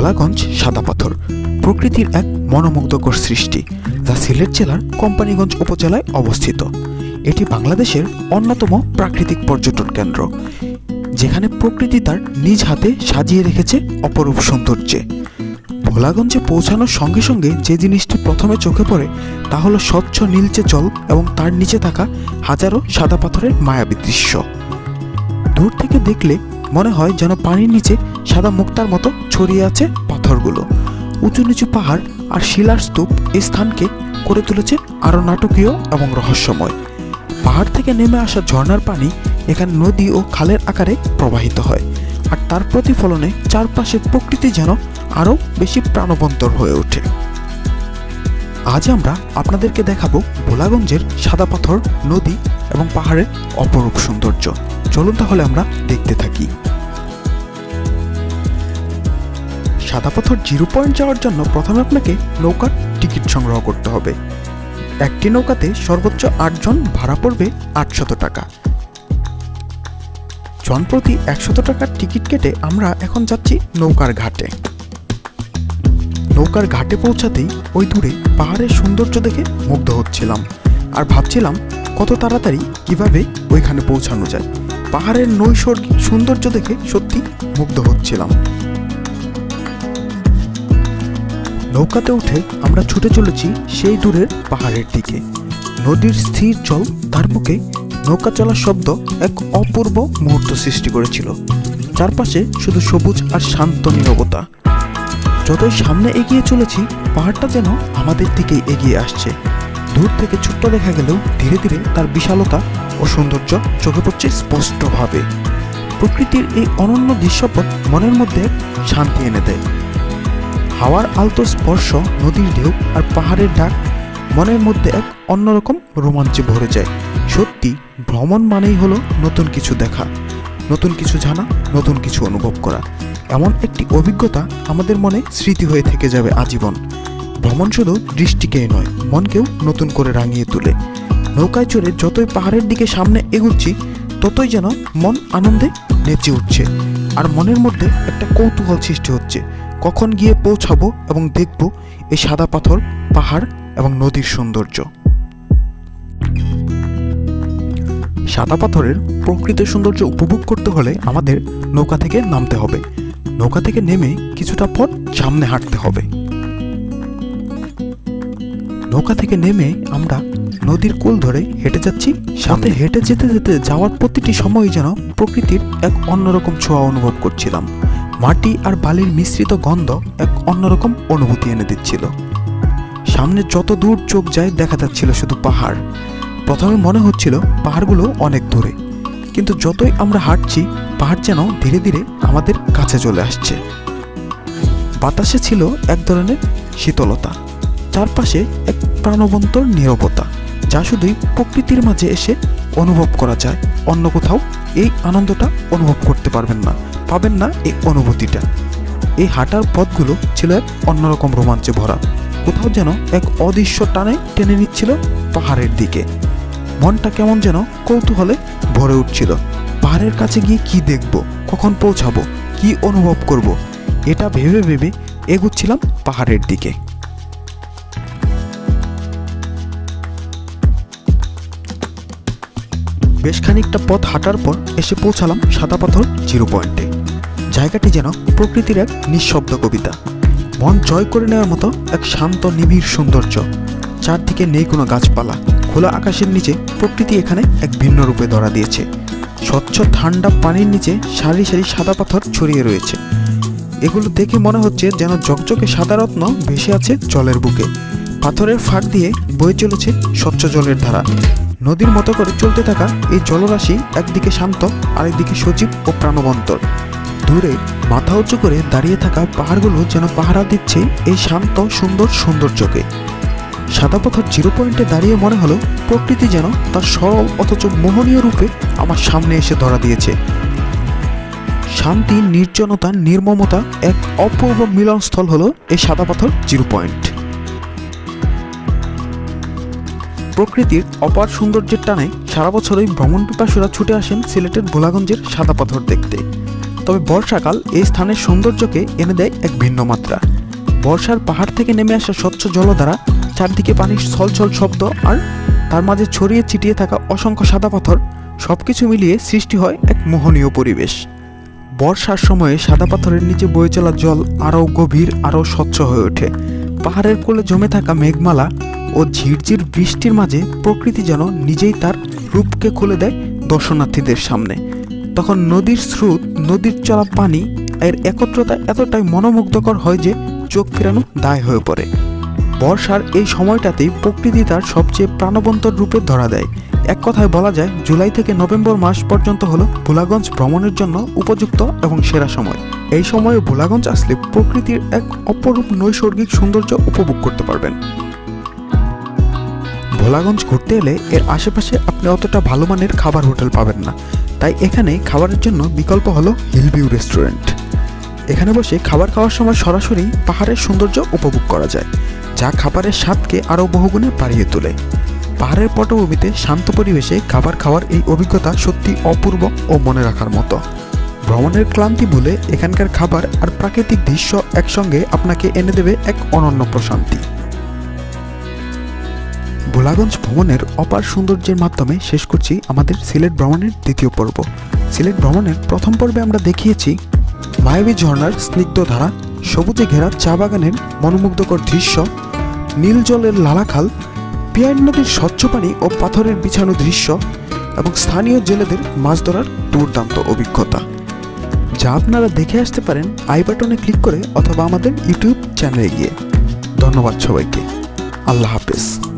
ভোলাগঞ্জ সাদা পাথর প্রকৃতির এক মনোমুগ্ধকর সৃষ্টি যা সিলেট জেলার কোম্পানিগঞ্জ উপজেলায় অবস্থিত। এটি বাংলাদেশের অন্যতম প্রাকৃতিক পর্যটন কেন্দ্র, যেখানে প্রকৃতি তার নিজ হাতে সাজিয়ে রেখেছে অপরূপ সৌন্দর্যে। ভোলাগঞ্জে পৌঁছানোর সঙ্গে সঙ্গে যে জিনিসটি প্রথমে চোখে পড়ে তা হলো স্বচ্ছ নীলচে জল এবং তার নিচে থাকা হাজারো সাদা পাথরের মায়াবী দৃশ্য। দূর থেকে দেখলে মনে হয় যেন পানির নিচে সাদা মুক্তার মতো ছড়িয়ে আছে পাথরগুলো। উঁচু নিচু পাহাড় আর শিলার স্তূপ এই স্থানকে করে তুলেছে আরও নাটকীয় এবং রহস্যময়। পাহাড় থেকে নেমে আসা ঝর্ণার পানি এখানে নদী ও খালের আকারে প্রবাহিত হয় আর তার প্রতিফলনে চারপাশে প্রকৃতি যেন আরও বেশি প্রাণবন্তর হয়ে ওঠে। আজ আমরা আপনাদেরকে দেখাবো ভোলাগঞ্জের সাদা পাথর, নদী এবং পাহাড়ের অপরূপ সৌন্দর্য। চলুন তাহলে আমরা দেখতে থাকি। সাদা পাথর জিরো পয়েন্ট যাওয়ার জন্য প্রথমে আপনাকে নৌকার টিকিট সংগ্রহ করতে হবে। একটি নৌকাতে সর্বোচ্চ আটজন ভাড়া পড়বে আটশত টাকা। জনপ্রতি একশত টাকার টিকিট কেটে আমরা এখন যাচ্ছি নৌকার ঘাটে। নৌকার ঘাটে পৌঁছাতেই ওই দূরে পাহাড়ের সৌন্দর্য দেখে মুগ্ধ হচ্ছিলাম আর ভাবছিলাম কত তাড়াতাড়ি কীভাবে ওইখানে পৌঁছানো যায়। পাহাড়ের নৈসর্গিক সৌন্দর্য দেখে সত্যি মুগ্ধ হচ্ছিলাম। নৌকাতে উঠে আমরা ছুটে চলেছি সেই দূরের পাহাড়ের দিকে। নদীর স্থির জল তার বুকে নৌকা চলার শব্দ এক অপূর্ব মুহূর্ত সৃষ্টি করেছিল। চারপাশে শুধু সবুজ আর শান্ত নীরবতা। যতই সামনে এগিয়ে চলেছি, পাহাড়টা যেন আমাদের দিকে এগিয়ে আসছে। দূর থেকে ছোট্ট দেখা গেলেও ধীরে ধীরে তার বিশালতা ও সৌন্দর্য চোখে পড়ছে স্পষ্টভাবে। প্রকৃতির এই অনন্য দৃশ্যপট মনের মধ্যে শান্তি এনে দেয়। হাওয়ার আলতো স্পর্শ, নদীর ঢেউ আর পাহাড়ের ডাক মনের মধ্যে এক অন্যরকম রোমাঞ্চে ভরে যায়। সত্যি, ভ্রমণ মানেই হলো নতুন কিছু দেখা, নতুন কিছু জানা, নতুন কিছু অনুভব করা। এমন একটি অভিজ্ঞতা আমাদের মনে স্মৃতি হয়ে থেকে যাবে আজীবন। ভ্রমণ শুধু দৃষ্টিকেই নয়, মনকেও নতুন করে রাঙিয়ে তোলে। নৌকায় চড়ে যতই পাহাড়ের দিকে সামনে এগুচ্ছি, ততই যেন মন আনন্দে নেচে উঠছে। আর মনের মধ্যে একটা কৌতূহল সৃষ্টি হচ্ছে। কখন গিয়ে পৌঁছাবো এবং দেখব এই সাদা পাথর, পাহাড় এবং নদীর সৌন্দর্য। সাদা পাথরের প্রকৃত সৌন্দর্য উপভোগ করতে হলে আমাদের নৌকা থেকে নামতে হবে। নৌকা থেকে নেমে কিছুটা পথ সামনে হাঁটতে হবে। নৌকা থেকে নেমে আমরা নদীর কোল ধরে হেঁটে যাচ্ছি। সাথে হেঁটে যেতে যেতে যাওয়ার প্রতিটি সময় যেন প্রকৃতির এক অন্যরকম ছোঁয়া অনুভব করছিলাম। মাটি আর বালির মিশ্রিত গন্ধ এক অন্যরকম অনুভূতি এনে দিচ্ছিল। সামনে যত দূর চোখ যায় দেখা যাচ্ছিল শুধু পাহাড়। প্রথমে মনে হচ্ছিল পাহাড়গুলো অনেক দূরে। কিন্তু যতই আমরা হাঁটছি, পাহাড় যেন ধীরে ধীরে আমাদের কাছে চলে আসছে। বাতাসে ছিল এক ধরনের শীতলতা, চারপাশে এক প্রাণবন্ত নীরবতা। যা শুধুই প্রকৃতির মাঝে এসে অনুভব করা যায়। অন্য কোথাও এই আনন্দটা অনুভব করতে পারবেন না, পাবেন না এই অনুভূতিটা। এই হাঁটার পথগুলো ছিল এক অন্যরকম রোমাঞ্চে ভরা। কোথাও যেন এক অদৃশ্য টানে টেনে নিচ্ছিল পাহাড়ের দিকে। মনটা কেমন যেন কৌতূহলে ভরে উঠছিল। পাহাড়ের কাছে গিয়ে কি দেখব, কখন পৌঁছাবো, কি অনুভব করব, এটা ভেবে ভেবে এগুচ্ছিলাম পাহাড়ের দিকে। বেশ খানিকটা পথ হাঁটার পর এসে পৌঁছালাম সাদা পাথর জিরো পয়েন্টে। জায়গাটি যেন প্রকৃতির এক নিঃশব্দ কবিতা। মন জয় করে নেওয়ার মতো এক শান্ত, নিবিড় সৌন্দর্য। চারদিকে নেই কোনো গাছপালা। খোলা আকাশের নিচে প্রকৃতি এখানে এক ভিন্ন রূপে ধরা দিয়েছে। স্বচ্ছ, ঠান্ডা পানির নিচে সারি সারি সাদা পাথর ছড়িয়ে রয়েছে। এগুলো দেখে মনে হচ্ছে যেন জকজকে সাদা রত্ন ভেসে আছে জলের বুকে। পাথরের ফাঁক দিয়ে বয়ে চলেছে স্বচ্ছ জলের ধারা। নদীর মতো করে চলতে থাকা এই জলরাশি একদিকে শান্ত, আরেকদিকে সজীব ও প্রাণবন্তর। দূরে মাথা উঁচু করে দাঁড়িয়ে থাকা পাহাড়গুলো যেন পাহারা দিচ্ছে এই শান্ত, সুন্দর সৌন্দর্যকে। সাদা পাথর জিরো পয়েন্টে দাঁড়িয়ে মনে হলো প্রকৃতি যেন তার সরল অথচ মোহনীয় রূপে আমার সামনে এসে ধরা দিয়েছে। শান্তি, নির্জনতা, নির্মমতা এক অপূর্ব মিলনস্থল হলো এই সাদা পাথর জিরো পয়েন্ট। প্রকৃতির অপার সৌন্দর্যের টানে সারা বছরই ভ্রমণ পিপাসুরা ছুটে আসেন সিলেটের ভোলাগঞ্জের সাদা পাথর দেখতে। তবে বর্ষাকাল এই স্থানের সৌন্দর্যকে এনে দেয় এক ভিন্ন মাত্রা। বর্ষার পাহাড় থেকে নেমে আসা স্বচ্ছ জলধারা, চারদিকে পানির ছলছল শব্দ আর তার মাঝে ছড়িয়ে ছিটিয়ে থাকা অসংখ্য সাদা পাথর সব কিছু মিলিয়ে সৃষ্টি হয় এক মোহনীয় পরিবেশ। বর্ষার সময়ে সাদা পাথরের নিচে বয়ে চলা জল আরও গভীর, আরও স্বচ্ছ হয়ে ওঠে। পাহাড়ের কোলে জমে থাকা মেঘমালা ও ঝিরঝির বৃষ্টির মাঝে প্রকৃতি যেন নিজেই তার রূপকে খুলে দেয় দর্শনার্থীদের সামনে। তখন নদীর স্রোত, নদীর চলা পানি, এর একত্রতা এতটাই মনোমুগ্ধকর হয় যে চোখ ফেরানো দায় হয়ে পড়ে। বর্ষার এই সময়টাতেই প্রকৃতি তার সবচেয়ে প্রাণবন্ত রূপে ধরা দেয়। এক কথায় বলা যায়, জুলাই থেকে নভেম্বর মাস পর্যন্ত হলো ভোলাগঞ্জ ভ্রমণের জন্য উপযুক্ত এবং সেরা সময়। এই সময়ে ভোলাগঞ্জ আসলে প্রকৃতির এক অপরূপ নৈসর্গিক সৌন্দর্য উপভোগ করতে পারবেন। ভোলাগঞ্জ ঘুরতে এলে এর আশেপাশে আপনি অতটা ভালো মানের খাবার হোটেল পাবেন না। তাই এখানে খাবারের জন্য বিকল্প হলো হিলভিউ রেস্টুরেন্ট এখানে বসে খাবার খাওয়ার সময় সরাসরি পাহাড়ের সৌন্দর্য উপভোগ করা যায়, যা খাবারের স্বাদকে আরও বহুগুণে বাড়িয়ে তোলে। পাহাড়ের পটভূমিতে শান্ত পরিবেশে খাবার খাওয়ার এই অভিজ্ঞতা সত্যি অপূর্ব ও মনে রাখার মতো। ভ্রমণের ক্লান্তি ভুলে এখানকার খাবার আর প্রাকৃতিক দৃশ্য একসঙ্গে আপনাকে এনে দেবে এক অনন্য প্রশান্তি। ভোলাগঞ্জ ভ্রমণের অপার সৌন্দর্যের মাধ্যমে শেষ করছি আমাদের সিলেট ভ্রমণের দ্বিতীয় পর্ব। সিলেট ভ্রমণের প্রথম পর্বে আমরা দেখিয়েছি মায়াবী ঝর্ণার স্নিগ্ধ ধারা, সবুজে ঘেরা চা বাগানের মনোমুগ্ধকর দৃশ্য, নীল জলের লালাখাল পিয়ার নদীর স্বচ্ছ পানি ও পাথরের বিছানো দৃশ্য এবং স্থানীয় জেলেদের মাছ ধরার দুর্দান্ত অভিজ্ঞতা। যা আপনারা দেখে আসতে পারেন আই বাটনে ক্লিক করে অথবা আমাদের ইউটিউব চ্যানেলে গিয়ে। ধন্যবাদ সবাইকে। আল্লাহ হাফেজ।